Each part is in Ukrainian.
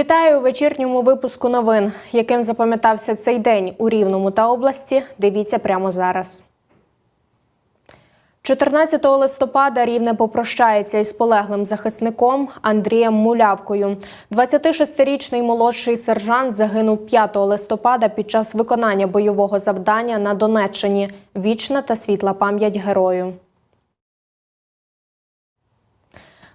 Вітаю у вечірньому випуску новин. Яким запам'ятався цей день у Рівному та області? Дивіться прямо зараз. 14 листопада Рівне попрощається із полеглим захисником Андрієм Мулявкою. 26-річний молодший сержант загинув 5 листопада під час виконання бойового завдання на Донеччині. Вічна та світла пам'ять герою.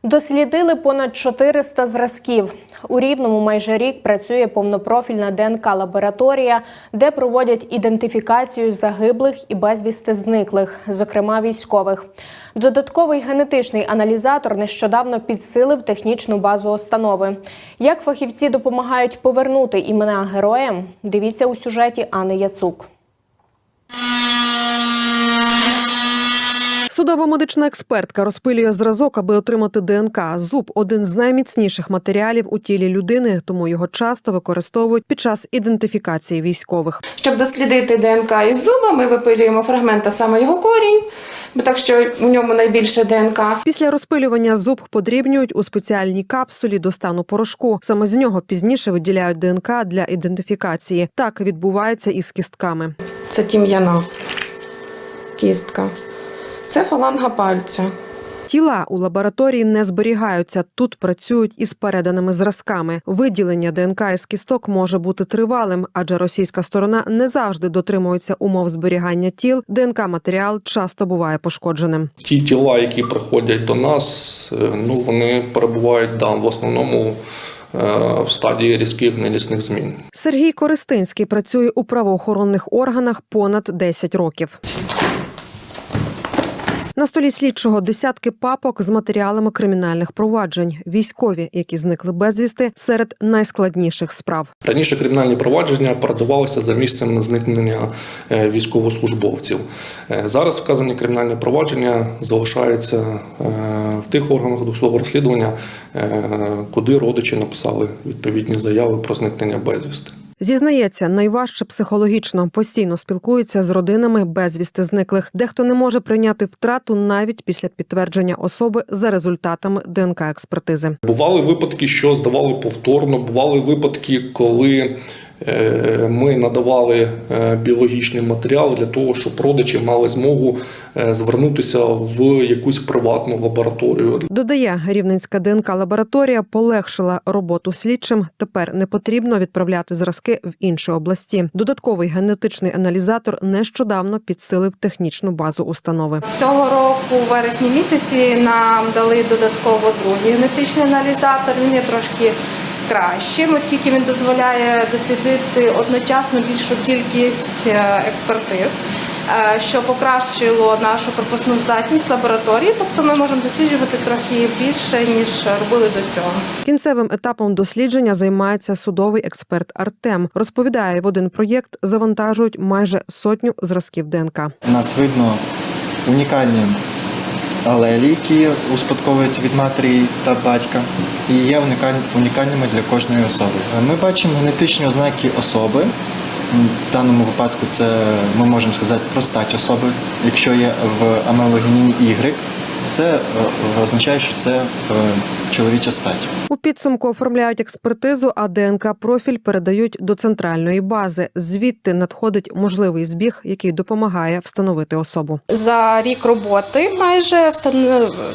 Дослідили понад 400 зразків. У Рівному майже рік працює повнопрофільна ДНК-лабораторія, де проводять ідентифікацію загиблих і безвісти зниклих, зокрема військових. Додатковий генетичний аналізатор нещодавно підсилив технічну базу установи. Як фахівці допомагають повернути імена героям? Дивіться у сюжеті Анни Яцук. Судово-медична експертка розпилює зразок, аби отримати ДНК. Зуб один з найміцніших матеріалів у тілі людини, тому його часто використовують під час ідентифікації військових. Щоб дослідити ДНК із зуба, ми випилюємо фрагмент, а саме його корінь, бо так що в ньому найбільше ДНК. Після розпилювання зуб подрібнюють у спеціальній капсулі до стану порошку. Саме з нього пізніше виділяють ДНК для ідентифікації. Так відбувається і з кістками. Це тім'яна кістка. Це фаланга пальця. Тіла у лабораторії не зберігаються. Тут працюють із переданими зразками. Виділення ДНК із кісток може бути тривалим, адже російська сторона не завжди дотримується умов зберігання тіл. ДНК матеріал часто буває пошкодженим. Ті тіла, які приходять до нас, е, ну вони перебувають да, в основному е, в стадії різких нелісних змін. Сергій Користинський працює у правоохоронних органах понад 10 років. На столі слідчого десятки папок з матеріалами кримінальних проваджень, військові, які зникли безвісти, серед найскладніших справ. Раніше кримінальні провадження передавалися за місцем зникнення е, військовослужбовців. Е, Зараз вказані кримінальні провадження залишаються е, в тих органах досудового розслідування, куди родичі написали відповідні заяви про зникнення безвісти. Зізнається, найважче психологічно постійно спілкується з родинами безвісти зниклих. Дехто не може прийняти втрату навіть після підтвердження особи за результатами ДНК експертизи. Бували випадки, що здавали повторно. Бували випадки, коли ми надавали е, біологічний матеріал для того, щоб родичі мали змогу е, звернутися в якусь приватну лабораторію. Додає, рівненська ДНК лабораторія полегшила роботу слідчим. Тепер не потрібно відправляти зразки в інші області. Додатковий генетичний аналізатор нещодавно підсилив технічну базу установи. Цього року, у вересні місяці, нам дали додатково другий генетичний аналізатор. Він є трошки кращим, оскільки він дозволяє дослідити одночасно більшу кількість е, експертиз, е, що покращило нашу пропускну здатність лабораторії. Тобто ми можемо досліджувати трохи більше ніж робили до цього. Кінцевим етапом дослідження займається судовий експерт Артем. Розповідає, в один проєкт завантажують майже сотню зразків ДНК. У нас видно унікальні алелі, які успадковуються від матері та батька, і є унікальними для кожної особи. Ми бачимо генетичні ознаки особи. В даному випадку це ми можемо сказати про стать особи. Якщо є в амелогеніні Y, то це е, означає, що це е, чоловіча стать. У підсумку оформляють експертизу, а ДНК профіль передають до центральної бази. Звідти надходить можливий збіг, який допомагає встановити особу. За рік роботи майже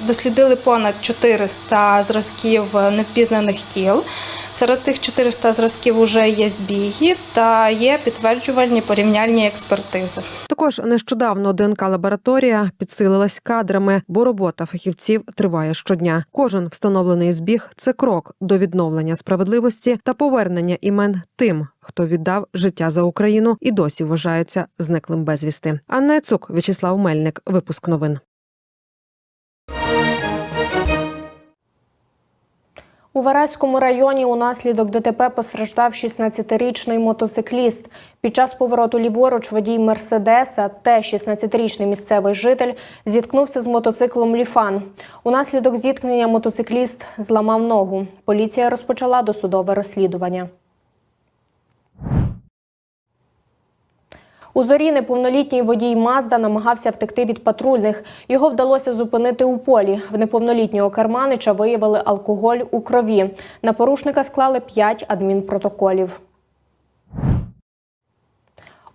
дослідили понад 400 зразків невпізнаних тіл. Серед тих 400 зразків вже є збіги та є підтверджувальні порівняльні експертизи. Також нещодавно ДНК лабораторія підсилилась кадрами, бо робота фахівців триває щодня. Кожен встановлений збіг це крок до відновлення справедливості та повернення імен тим, хто віддав життя за Україну і досі вважається зниклим безвісти. Анна Цук В'ячеслав Мельник, випуск новин. У Вараському районі унаслідок ДТП постраждав 16-річний мотоцикліст. Під час повороту ліворуч водій Мерседеса, те 16-річний місцевий житель, зіткнувся з мотоциклом Ліфан. Унаслідок зіткнення мотоцикліст зламав ногу. Поліція розпочала досудове розслідування. У зорі неповнолітній водій Мазда намагався втекти від патрульних. Його вдалося зупинити у полі. В неповнолітнього керманича виявили алкоголь у крові. На порушника склали 5 адмінпротоколів.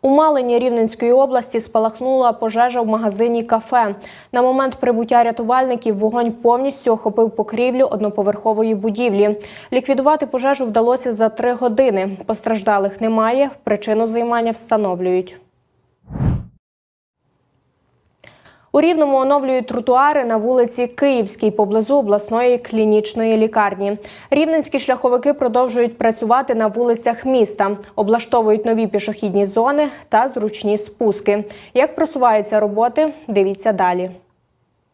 У Малині Рівненської області спалахнула пожежа в магазині кафе. На момент прибуття рятувальників вогонь повністю охопив покрівлю одноповерхової будівлі. Ліквідувати пожежу вдалося за три години. Постраждалих немає. Причину займання встановлюють. У Рівному оновлюють тротуари на вулиці Київській поблизу обласної клінічної лікарні. Рівненські шляховики продовжують працювати на вулицях міста, облаштовують нові пішохідні зони та зручні спуски. Як просуваються роботи, дивіться далі.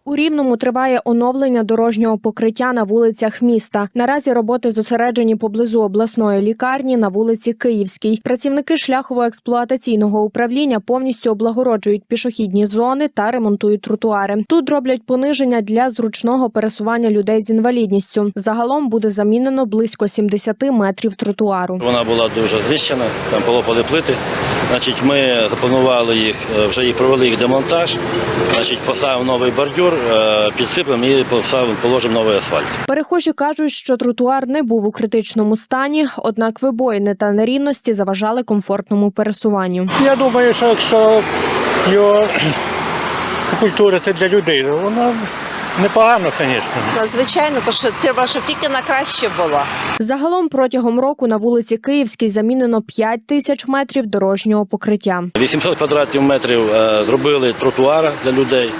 У Рівному триває оновлення дорожнього покриття на вулицях міста. Наразі роботи зосереджені поблизу обласної лікарні на вулиці Київській. Працівники шляхово-експлуатаційного управління повністю облагороджують пішохідні зони та ремонтують тротуари. Тут роблять пониження для зручного пересування людей з інвалідністю. Загалом буде замінено близько 70 метрів тротуару. Вона була дуже знищена, там полопали плити. Значить, ми запланували їх, е, вже їх провели їх демонтаж. Значить, поставив новий бордюр, е, підсиплемо і поставимо, положимо новий асфальт. Перехожі кажуть, що тротуар не був у критичному стані, однак вибоїни та нерівності заважали комфортному пересуванню. Я думаю, що якщо його культурити для людей, то воно непогано, звісно. Ну, Звичайно, то що треба, щоб тільки на краще було. Загалом протягом року на вулиці Київській замінено 5 тисяч метрів дорожнього покриття. 800 квадратів метрів е, зробили тротуара для людей,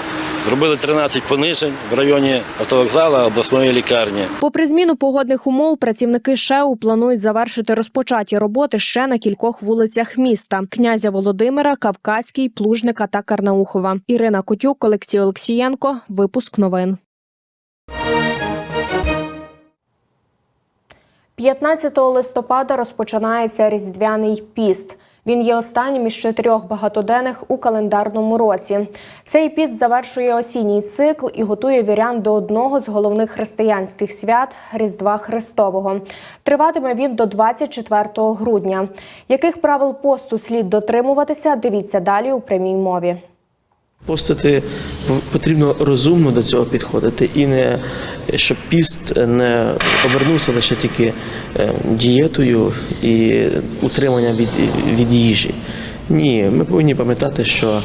зробили 13 понижень в районі автовокзала обласної лікарні. Попри зміну погодних умов, працівники ШЕУ планують завершити розпочаті роботи ще на кількох вулицях міста: князя Володимира, Кавказький, Плужника та Карнаухова. Ірина Котюк, Олексій Олексієнко. Випуск новин. 15 листопада розпочинається Різдвяний піст. Він є останнім із чотирьох багатоденних у календарному році. Цей піст завершує осінній цикл і готує вірян до одного з головних християнських свят Різдва Христового. Триватиме він до 24 грудня. Яких правил посту слід дотримуватися? Дивіться далі у прямій мові. Постити потрібно розумно до цього підходити і не щоб піст не обернувся лише тільки е, дієтою і утриманням від, від їжі. Ні, ми повинні пам'ятати, що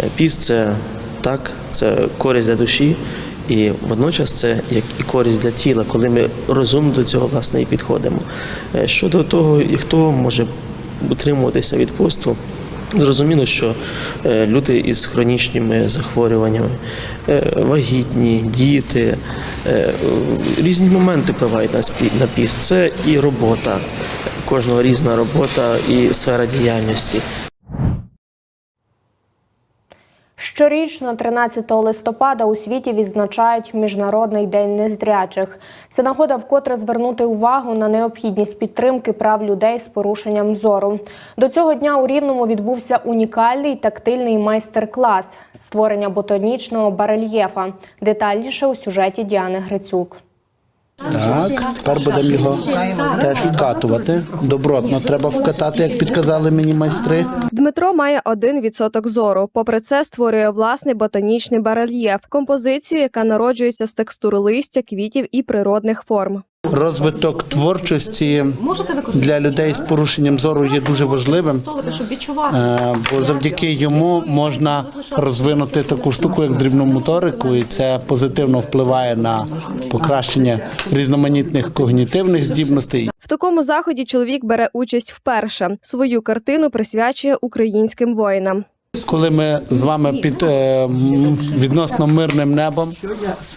е, піст це так, це користь для душі, і водночас це як і користь для тіла, коли ми розумно до цього власне і підходимо. Е, Щодо того, хто може утримуватися від посту. Зрозуміло, що е, люди із хронічними захворюваннями, е, вагітні, діти, е, різні моменти впливають на піст. Це і робота, кожного різна робота і сфера діяльності. Щорічно, 13 листопада, у світі відзначають Міжнародний день незрячих. Це нагода вкотре звернути увагу на необхідність підтримки прав людей з порушенням зору. До цього дня у Рівному відбувся унікальний тактильний майстер-клас створення ботанічного барельєфа. Детальніше у сюжеті Діани Грицюк. Так, тепер будемо його теж вкатувати. Добротно треба вкатати, як підказали мені майстри. Дмитро має 1% зору. Попри це, створює власний ботанічний барельєф, композицію, яка народжується з текстур листя, квітів і природних форм. Розвиток творчості для людей з порушенням зору є дуже важливим, е, бо завдяки йому можна розвинути таку штуку, як дрібну моторику, і це позитивно впливає на покращення різноманітних когнітивних здібностей. В такому заході чоловік бере участь вперше. Свою картину присвячує українським воїнам. Коли ми з вами під е, відносно мирним небом,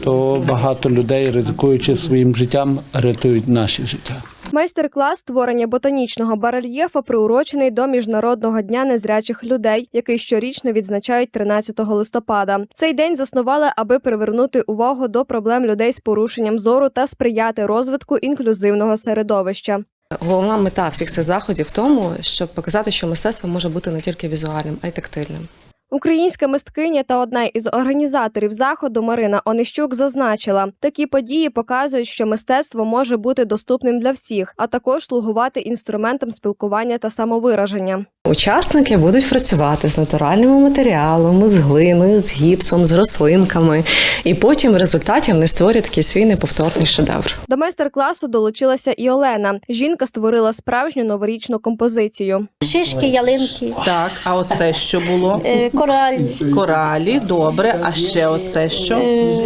то багато людей, ризикуючи своїм життям, рятують наші життя. Майстер-клас створення ботанічного барельєфа приурочений до міжнародного дня незрячих людей, який щорічно відзначають 13 листопада. Цей день заснували, аби привернути увагу до проблем людей з порушенням зору та сприяти розвитку інклюзивного середовища. Головна мета всіх цих заходів в тому, щоб показати, що мистецтво може бути не тільки візуальним, а й тактильним. Українська мисткиня та одна із організаторів заходу Марина Онищук зазначила, такі події показують, що мистецтво може бути доступним для всіх, а також слугувати інструментом спілкування та самовираження. Учасники будуть працювати з натуральними матеріалами, з глиною, з гіпсом, з рослинками, і потім в результаті вони створять такий свій неповторний шедевр. До майстер-класу долучилася і Олена. Жінка створила справжню новорічну композицію. Шишки, ялинки, Так, а оце що було? е, кораль, Коралі, добре. А ще оце що? е,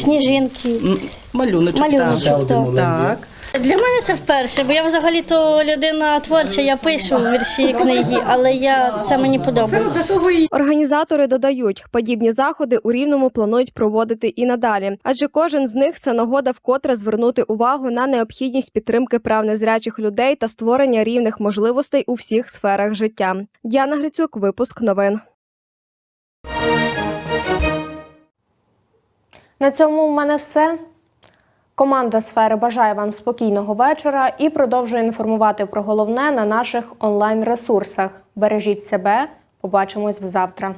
сніжинки. Малюночок. Малюночок, так. так. Для мене це вперше, бо я взагалі то людина творча, я пишу вірші, книги, але я це мені подобається. Організатори додають, подібні заходи у рівному планують проводити і надалі, адже кожен з них це нагода вкотре звернути увагу на необхідність підтримки прав незрячих людей та створення рівних можливостей у всіх сферах життя. Діана Грицюк, випуск новин. На цьому в мене все. Команда сфери бажає вам спокійного вечора і продовжує інформувати про головне на наших онлайн ресурсах. Бережіть себе, побачимось завтра.